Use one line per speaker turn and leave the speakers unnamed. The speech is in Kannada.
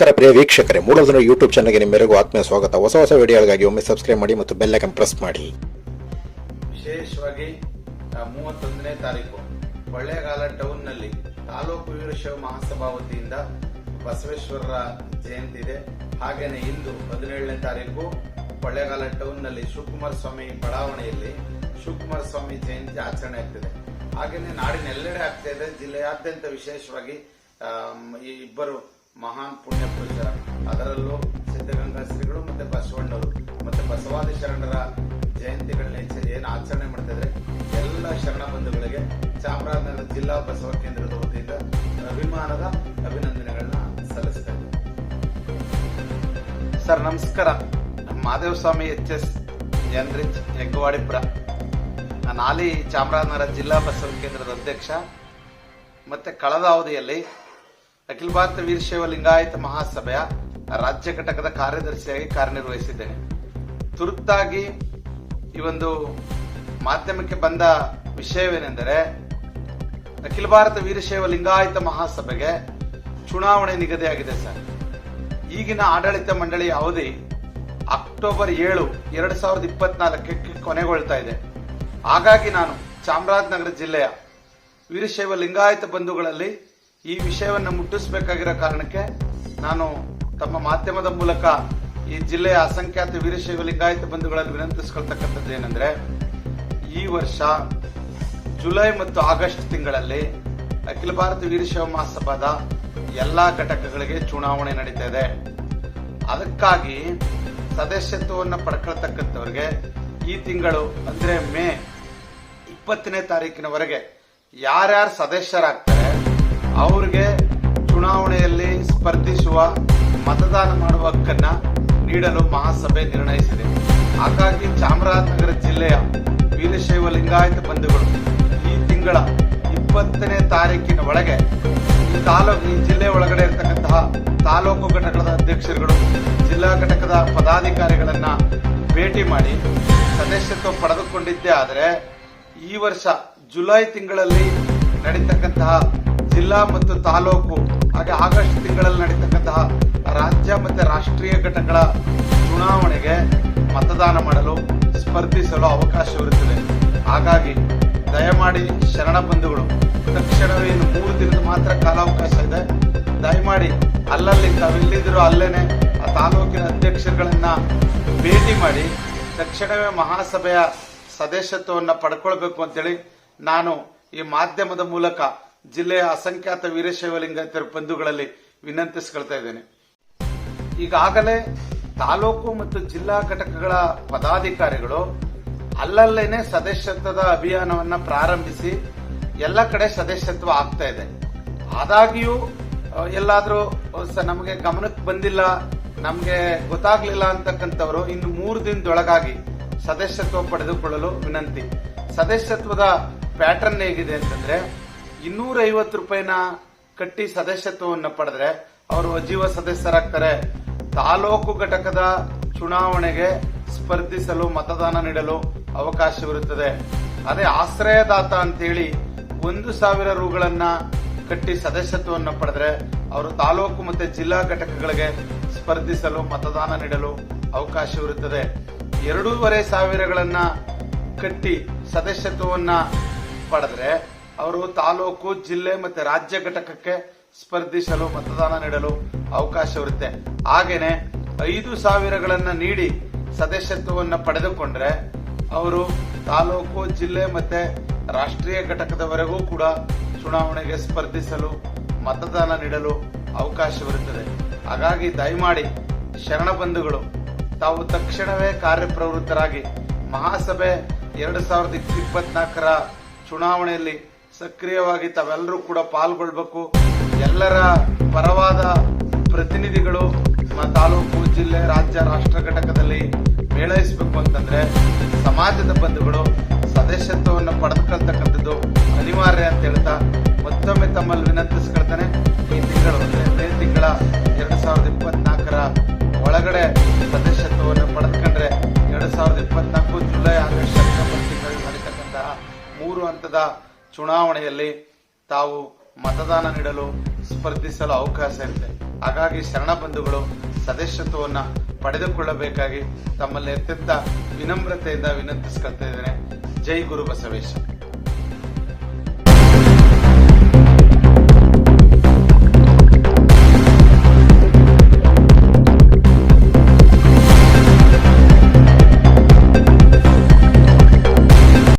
ನಮಸ್ಕಾರ ಪ್ರಿಯ ವೀಕ್ಷಕರೇ ಮೂಲಧನ ಯೂಟ್ಯೂಬ್ ಚಾನಲ್ಗೆ ನಿಮ್ಮೆಲ್ಲರಿಗೂ ಆತ್ಮೀಯ ಸ್ವಾಗತ. ಹೊಸ ಹೊಸ ವಿಡಿಯೋಗಳಿಗಾಗಿ ಒಮ್ಮೆ ಸಬ್ಸ್ಕ್ರೈಬ್ ಮಾಡಿ ಮತ್ತು ಬೆಲ್ ಐಕನ್ ಪ್ರೆಸ್ ಮಾಡಿ.
ವಿಶೇಷವಾಗಿ ಮೂವತ್ತೊಂದನೇ ತಾರೀಕು. ಕೊಳ್ಳೇಗಾಲ ಟೌನ್ನಲ್ಲಿ ತಾಲೂಕು ವೀರಶೈವ ಮಹಾಸಭಾ ವತಿಯಿಂದ ಬಸವೇಶ್ವರರ ಜಯಂತಿ ಇದೆ. ಹಾಗೇನೆ ಇಂದು ಹದಿನೇಳನೇ ತಾರೀಕು ಕೊಳ್ಳೇಗಾಲ ಟೌನ್ನಲ್ಲಿ ಶಿವಕುಮಾರ ಸ್ವಾಮಿ ಬಡಾವಣೆಯಲ್ಲಿ ಶಿವಕುಮಾರ ಸ್ವಾಮಿ ಜಯಂತಿ ಆಚರಣೆ ಆಗ್ತಿದೆ. ಹಾಗೇನೆ ನಾಡಿನೆಲ್ಲೆಡೆ ಆಗ್ತಾ ಇದೆ. ಜಿಲ್ಲೆಯಾದ್ಯಂತ ವಿಶೇಷವಾಗಿ ಈ ಇಬ್ಬರು ಮಹಾನ್ ಪುಣ್ಯ ಪುರುಷರ ಅದರಲ್ಲೂ ಸಿದ್ಧಗಂಗಾ ಶ್ರೀಗಳು ಮತ್ತೆ ಬಸವಣ್ಣವರು, ಮತ್ತೆ ಬಸವಾದಿ ಶರಣರ ಜಯಂತಿಗಳನ್ನ ಏನು ಆಚರಣೆ ಮಾಡ್ತಾ ಇದ್ರೆ ಎಲ್ಲ ಶರಣ ಬಂಧುಗಳಿಗೆ ಚಾಮರಾಜನಗರ ಜಿಲ್ಲಾ ಬಸವ ಕೇಂದ್ರದ ವತಿಯಿಂದ ಅಭಿಮಾನದ ಅಭಿನಂದನೆಗಳನ್ನ ಸಲ್ಲಿಸ್ತಾ ಸರ್, ನಮಸ್ಕಾರ. Madeva Swamy H S enrich Heggavadipura. ನಾನು ಹಾಲಿ ಚಾಮರಾಜನಗರ ಜಿಲ್ಲಾ ಬಸವ ಕೇಂದ್ರದ ಅಧ್ಯಕ್ಷ. ಮತ್ತೆ ಕಳೆದ ಅವಧಿಯಲ್ಲಿ ಅಖಿಲ ಭಾರತ ವೀರಶೈವ ಲಿಂಗಾಯತ ಮಹಾಸಭೆಯ ರಾಜ್ಯ ಘಟಕದ ಕಾರ್ಯದರ್ಶಿಯಾಗಿ ಕಾರ್ಯನಿರ್ವಹಿಸಿದ್ದೇನೆ. ತುರ್ತಾಗಿ ಈ ಒಂದು ಮಾಧ್ಯಮಕ್ಕೆ ಬಂದ ವಿಷಯವೇನೆಂದರೆ ಅಖಿಲ ಭಾರತ ವೀರಶೈವ ಲಿಂಗಾಯತ ಮಹಾಸಭೆಗೆ ಚುನಾವಣೆ ನಿಗದಿಯಾಗಿದೆ ಸರ್. ಈಗಿನ ಆಡಳಿತ ಮಂಡಳಿ ಅವಧಿ ಅಕ್ಟೋಬರ್ ಏಳು, ಎರಡ್ ಸಾವಿರದ ಇಪ್ಪತ್ನಾಲ್ಕಕ್ಕೆ ಕೊನೆಗೊಳ್ತಾ ಇದೆ. ಹಾಗಾಗಿ ನಾನು ಚಾಮರಾಜನಗರ ಜಿಲ್ಲೆಯ ವೀರಶೈವ ಲಿಂಗಾಯತ ಬಂಧುಗಳಲ್ಲಿ ಈ ವಿಷಯವನ್ನು ಮುಟ್ಟಿಸಬೇಕಾಗಿರೋ ಕಾರಣಕ್ಕೆ ನಾನು ತಮ್ಮ ಮಾಧ್ಯಮದ ಮೂಲಕ ಈ ಜಿಲ್ಲೆಯ ಅಸಂಖ್ಯಾತ ವೀರಶೈವ ಲಿಂಗಾಯತ ಬಂಧುಗಳನ್ನು ವಿನಂತಿಸ್ಕೊಳ್ತಕ್ಕಂಥದ್ದು ಏನಂದ್ರೆ, ಈ ವರ್ಷ ಜುಲೈ ಮತ್ತು ಆಗಸ್ಟ್ ತಿಂಗಳಲ್ಲಿ ಅಖಿಲ ಭಾರತ ವೀರಶೈವ ಮಹಾಸಭಾದ ಎಲ್ಲಾ ಘಟಕಗಳಿಗೆ ಚುನಾವಣೆ ನಡೀತಾ ಇದೆ. ಅದಕ್ಕಾಗಿ ಸದಸ್ಯತ್ವವನ್ನು ಪಡ್ಕೊಳ್ತಕ್ಕಂಥವ್ರಿಗೆ ಈ ತಿಂಗಳು ಅಂದ್ರೆ ಮೇ ಇಪ್ಪತ್ತನೇ ತಾರೀಕಿನವರೆಗೆ ಯಾರ್ಯಾರು ಸದಸ್ಯರಾಗ್ತಾರೆ ಅವ್ರಿಗೆ ಚುನಾವಣೆಯಲ್ಲಿ ಸ್ಪರ್ಧಿಸುವ ಮತದಾನ ಮಾಡುವ ಹಕ್ಕನ್ನ ನೀಡಲು ಮಹಾಸಭೆ ನಿರ್ಣಯಿಸಿದೆ. ಹಾಗಾಗಿ ಚಾಮರಾಜನಗರ ಜಿಲ್ಲೆಯ ವೀರಶೈವ ಲಿಂಗಾಯತ ಬಂಧುಗಳು ಈ ತಿಂಗಳ ಇಪ್ಪತ್ತನೇ ತಾರೀಕಿನ ಒಳಗೆ ಈ ತಾಲೂಕು, ಈ ಜಿಲ್ಲೆ ಒಳಗಡೆ ಇರತಕ್ಕಂತಹ ತಾಲೂಕು ಘಟಕದ ಅಧ್ಯಕ್ಷರುಗಳು, ಜಿಲ್ಲಾ ಘಟಕದ ಪದಾಧಿಕಾರಿಗಳನ್ನ ಭೇಟಿ ಮಾಡಿ ಸದಸ್ಯತ್ವ ಪಡೆದುಕೊಂಡಿದ್ದೇ. ಆದರೆ ಈ ವರ್ಷ ಜುಲೈ ತಿಂಗಳಲ್ಲಿ ನಡೀತಕ್ಕಂತಹ ಜಿಲ್ಲಾ ಮತ್ತು ತಾಲೂಕು, ಹಾಗೆ ಆಗಸ್ಟ್ ತಿಂಗಳಲ್ಲಿ ನಡೀತಕ್ಕಂತಹ ರಾಜ್ಯ ಮತ್ತು ರಾಷ್ಟ್ರೀಯ ಘಟಕಗಳ ಚುನಾವಣೆಗೆ ಮತದಾನ ಮಾಡಲು ಸ್ಪರ್ಧಿಸಲು ಅವಕಾಶವಿರುತ್ತದೆ ಹಾಗಾಗಿ ದಯಮಾಡಿ ಶರಣ ಬಂಧುಗಳು, ತಕ್ಷಣವೇ ಮೂರು ದಿನದ ಮಾತ್ರ ಕಾಲಾವಕಾಶ ಇದೆ. ದಯಮಾಡಿ ಅಲ್ಲಲ್ಲಿ ತಾವೆಲ್ಲಿದ್ದರೂ ಅಲ್ಲೇನೆ ಆ ತಾಲೂಕಿನ ಅಧ್ಯಕ್ಷರುಗಳನ್ನ ಭೇಟಿ ಮಾಡಿ, ತಕ್ಷಣವೇ ಮಹಾಸಭೆಯ ಸದಸ್ಯತ್ವವನ್ನು ಪಡ್ಕೊಳ್ಬೇಕು ಅಂತೇಳಿ ನಾನು ಈ ಮಾಧ್ಯಮದ ಮೂಲಕ ಜಿಲ್ಲೆಯ ಅಸಂಖ್ಯಾತ ವೀರಶೈವ ಲಿಂಗಾಯತರ ಬಂಧುಗಳಲ್ಲಿ ವಿನಂತಿಸ್ಕೊಳ್ತಾ ಇದ್ದೇನೆ. ಈಗಾಗಲೇ ತಾಲೂಕು ಮತ್ತು ಜಿಲ್ಲಾ ಘಟಕಗಳ ಪದಾಧಿಕಾರಿಗಳು ಅಲ್ಲಲ್ಲೇನೆ ಸದಸ್ಯತ್ವದ ಅಭಿಯಾನವನ್ನು ಪ್ರಾರಂಭಿಸಿ ಎಲ್ಲ ಕಡೆ ಸದಸ್ಯತ್ವ ಆಗ್ತಾ ಇದೆ. ಆದಾಗ್ಯೂ ಎಲ್ಲಾದ್ರೂ ನಮಗೆ ಗಮನಕ್ಕೆ ಬಂದಿಲ್ಲ, ನಮಗೆ ಗೊತ್ತಾಗ್ಲಿಲ್ಲ ಅಂತಕ್ಕಂಥವರು ಇನ್ನು ಮೂರು ದಿನದೊಳಗಾಗಿ ಸದಸ್ಯತ್ವ ಪಡೆದುಕೊಳ್ಳಲು ವಿನಂತಿ. ಸದಸ್ಯತ್ವದ ಪ್ಯಾಟರ್ನ್ ಹೇಗಿದೆ ಅಂತಂದ್ರೆ ಇನ್ನೂರ ಐವತ್ತು ರೂಪಾಯಿನ ಕಟ್ಟಿ ಸದಸ್ಯತ್ವವನ್ನು ಪಡೆದ್ರೆ ಅವರು ಅಜೀವ ಸದಸ್ಯರಾಗ್ತಾರೆ. ತಾಲೂಕು ಘಟಕದ ಚುನಾವಣೆಗೆ ಸ್ಪರ್ಧಿಸಲು ಮತದಾನ ನೀಡಲು ಅವಕಾಶವಿರುತ್ತದೆ. ಅದೇ ಆಶ್ರಯದಾತ ಅಂತೇಳಿ ಒಂದು ಸಾವಿರ ರುಗಳನ್ನ ಕಟ್ಟಿ ಸದಸ್ಯತ್ವವನ್ನು ಪಡೆದ್ರೆ ಅವರು ತಾಲೂಕು ಮತ್ತೆ ಜಿಲ್ಲಾ ಘಟಕಗಳಿಗೆ ಸ್ಪರ್ಧಿಸಲು ಮತದಾನ ನೀಡಲು ಅವಕಾಶವಿರುತ್ತದೆ. ಎರಡೂವರೆ ಸಾವಿರಗಳನ್ನ ಕಟ್ಟಿ ಸದಸ್ಯತ್ವವನ್ನ ಪಡೆದ್ರೆ ಅವರು ತಾಲೂಕು, ಜಿಲ್ಲೆ ಮತ್ತೆ ರಾಜ್ಯ ಘಟಕಕ್ಕೆ ಸ್ಪರ್ಧಿಸಲು ಮತದಾನ ನೀಡಲು ಅವಕಾಶವಿರುತ್ತೆ ಹಾಗೇನೆ ಐದು ಸಾವಿರಗಳನ್ನ ನೀಡಿ ಸದಸ್ಯತ್ವವನ್ನು ಪಡೆದುಕೊಂಡ್ರೆ ಅವರು ತಾಲೂಕು, ಜಿಲ್ಲೆ ಮತ್ತೆ ರಾಷ್ಟ್ರೀಯ ಘಟಕದವರೆಗೂ ಕೂಡ ಚುನಾವಣೆಗೆ ಸ್ಪರ್ಧಿಸಲು ಮತದಾನ ನೀಡಲು ಅವಕಾಶವಿರುತ್ತದೆ ಹಾಗಾಗಿ ದಯಮಾಡಿ ಶರಣ ಬಂಧುಗಳು, ತಾವು ತಕ್ಷಣವೇ ಕಾರ್ಯಪ್ರವೃತ್ತರಾಗಿ ಮಹಾಸಭೆ ಎರಡು ಸಾವಿರದ ಇಪ್ಪತ್ನಾಲ್ಕರ ಚುನಾವಣೆಯಲ್ಲಿ ಸಕ್ರಿಯವಾಗಿ ತಾವೆಲ್ಲರೂ ಕೂಡ ಪಾಲ್ಗೊಳ್ಬೇಕು. ಎಲ್ಲರ ಪರವಾದ ಪ್ರತಿನಿಧಿಗಳು ನಮ್ಮ ತಾಲೂಕು, ಜಿಲ್ಲೆ, ರಾಜ್ಯ, ರಾಷ್ಟ್ರ ಘಟಕದಲ್ಲಿ ಮೇಳೈಸಬೇಕು ಅಂತಂದ್ರೆ ಸಮಾಜದ ಬಂಧುಗಳು, ಸದಸ್ಯತ್ವವನ್ನು ಪಡೆದುಕೊಳ್ತಕ್ಕಂಥದ್ದು ಅನಿವಾರ್ಯ ಅಂತ ಹೇಳ್ತಾ ಮತ್ತೊಮ್ಮೆ ತಮ್ಮಲ್ಲಿ ವಿನಂತಿಸ್ಕೊಳ್ತಾನೆ. ಈ ತಿಂಗಳು ಮೇ ತಿಂಗಳ ಎರಡು ಸಾವಿರದ ಇಪ್ಪತ್ನಾಲ್ಕರ ಒಳಗಡೆ ಸದಸ್ಯತ್ವವನ್ನು ಪಡೆದುಕೊಂಡ್ರೆ ಎರಡು ಸಾವಿರದ ಇಪ್ಪತ್ನಾಲ್ಕು ಜುಲೈ, ಆಗಸ್ಟ್, ಸೆಪ್ಟೆಂಬರ್ ತಿಂಗಳಲ್ಲಿ ನಡೀತಕ್ಕಂತಹ ಮೂರು ಹಂತದ ಚುನಾವಣೆಯಲ್ಲಿ ತಾವು ಮತದಾನ ನೀಡಲು ಸ್ಪರ್ಧಿಸಲು ಅವಕಾಶ ಇರುತ್ತೆ. ಹಾಗಾಗಿ ಶರಣ ಬಂಧುಗಳು ಸದಸ್ಯತ್ವವನ್ನ ಪಡೆದುಕೊಳ್ಳಬೇಕಾಗಿ ತಮ್ಮಲ್ಲಿ ಅತ್ಯಂತ ವಿನಮ್ರತೆಯಿಂದ ವಿನಂತಿಸ್ಕೊಳ್ತಾ ಇದ್ದೇನೆ. ಜೈ ಗುರು ಬಸವೇಶ